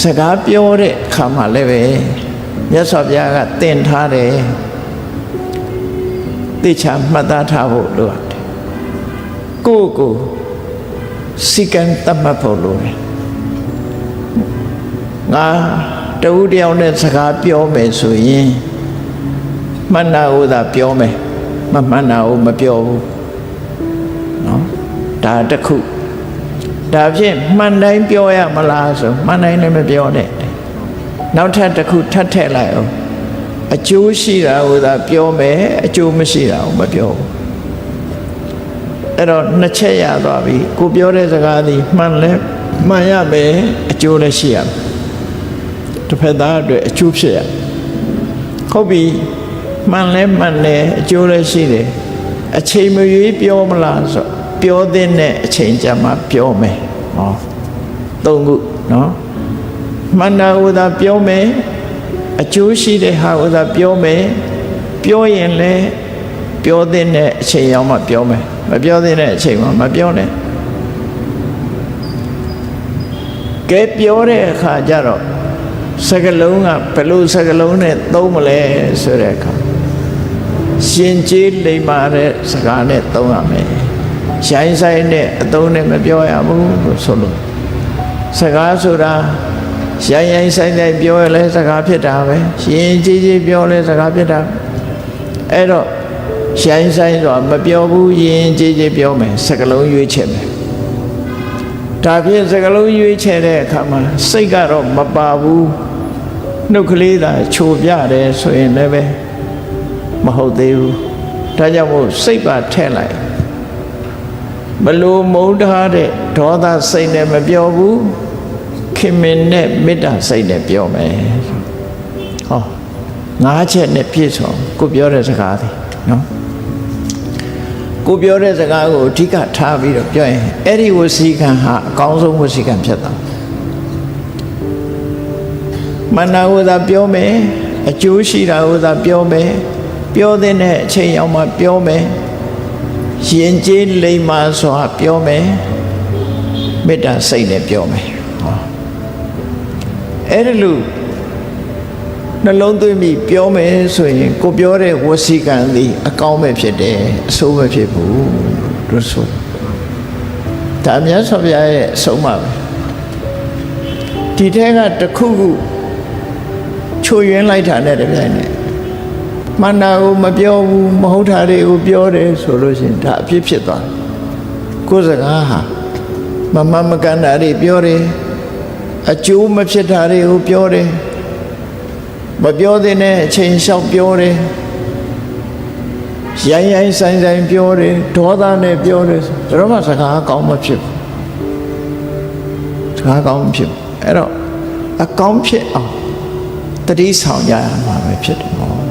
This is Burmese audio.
စကားပြောတဲ့အခါမှာလည်းပဲမြတ်စွာဘုရားကသင်ထားတယ်သိချာမှတ်သားထားဖို့လိုတယ်ကိုယ့်ကိုယ်စီကံတတ်မှတ်ဖို့လိုတယ်ငါတဦးတယောက်နဲ့စကားပြောမယ်ဆိုရင်မှန်တာဥသာပြောမယ်မမှန်တာဥမပြောဘူးနော်ဒါတစ်ခု ဒါဖြင့်မှန်တိုင်းပြောရမလားဆိုမှန်တိုင်းလည်းမပြောနဲ့နောက်ထပ်တစ်ခုထပ်ထည့်လိုက်အောင်အကျိုးရှိတာဥသာပြောမယ်အကျိုးမရှိတာကိုမပြောဘူးအဲ့တော့နှစ်ချက်ရသွားပြီကိုပြောတဲ့စကားသည်မှန်လဲမှန်ရမယ်အကျိုးလည်းရှိရမယ်တစ်ဖက်သားအတွက်အကျိုးဖြစ်ရဟုတ်ပြီမှန်လဲမှန်တယ်အကျိုးလည်းရှိတယ်အချိန်မရွေးပြောမလားဆို ပြောတဲ့အချိန်ကြမှာပြောမယ်ဟောသုံးခုနော်မှန်တာဥသာပြောမယ်အကျိုးရှိတဲ့ဟာဥသာပြောမယ်ပြောရင်လည်းပြောတဲ့အချိန်ရောက်မှပြောမယ်မပြောတဲ့အချိန်မှာမပြောနဲ့ကဲပြောတဲ့အခါကျတော့စကလုံးကဘယ်လိုစကလုံးနဲ့သုံးမလဲဆိုတဲ့အခါရှင်ကျေးလိမ္မာတဲ့စကားနဲ့သုံးရမယ် ရှိုင်းဆိုင်တဲ့အသုံးနဲ့မပြောရဘူးလို့ဆိုလို့စကားဆိုတာရိုင်းရိုင်းဆိုင်ဆိုင်ပြောရလဲစကားဖြစ်တာပဲရှင်ကြီးကြီးပြောလဲစကားဖြစ်တာအဲ့တော့ရှိုင်းဆိုင်ဆိုတာမပြောဘူးရင်ကြီးကြီးပြောမယ်စကလုံးရွေးချယ်မယ်ဒါဖြင့်စကလုံးရွေးချယ်တဲ့အခါမှာစိတ်ကတော့မပါဘူးနှုတ်ကလေးသာခြုံပြတယ်ဆိုရင်လည်းပဲမဟုတ်သေးဘူးဒါကြောင့်မို့စိတ်ပါထဲ့လိုက် ဘလို့မုန်းထားတဲ့ဒေါသစိတ်နဲ့မပြောဘူးခင်မင်နဲ့မေတ္တာစိတ်နဲ့ပြောမယ်ဟောငါးချက်နဲ့ပြည့်စုံကိုပြောတဲ့စကားသည်နော်ကိုပြောတဲ့စကားကိုအဓိကထားပြီးတော့ပြောရင်အဲ့ဒီဝစီကံဟာအကောင်းဆုံးဝစီကံဖြစ်တာမနာဝသာပြောမယ်အကျိုးရှိတာဝသာပြောမယ်ပြောတဲ့အချိန်ရောက်မှပြောမယ် ရင်ကျေးလိမ္မာစွာပြောမယ်မေတ္တာစိတ်နဲ့ပြောမယ်ဟောအဲ့ဒီလိုနှလုံးသွင်းပြီးပြောမယ်ဆိုရင်ကိုပြောတဲ့ဝစီကံသည်အကောင်းပဲဖြစ်တယ်အဆိုးပဲဖြစ်ဘူးလို့ဆိုဒါမြတ်စွာဘုရားရဲ့အဆုံးအမပဲဒီထဲကတစ်ခုခုချိုယွင်းလိုက်တာနဲ့တပြိုင်နက် မန္တာကိုမပြောဘူးမဟုတ်တာတွေကိုပြောတယ်ဆိုလို့ရှိရင်ဒါအဖြစ်ဖြစ်သွားကိုယ်စကားဟာမမမကန်တာတွေပြောတယ်အကျိုးမဖြစ်တာတွေကိုပြောတယ်မပြောတဲ့အချိန်လျှောက်ပြောတယ်ရိုင်းရိုင်းဆိုင်ဆိုင်ပြောတယ်ဒေါသနဲ့ပြောတယ်ဆိုတော့မှစကားကောင်းမဖြစ်ဘူးစကားကောင်းမဖြစ်ဘူးအဲ့တော့အကောင်းဖြစ်အောင်တတိဆောင်ကြရမှာပဲဖြစ်တယ်ဟော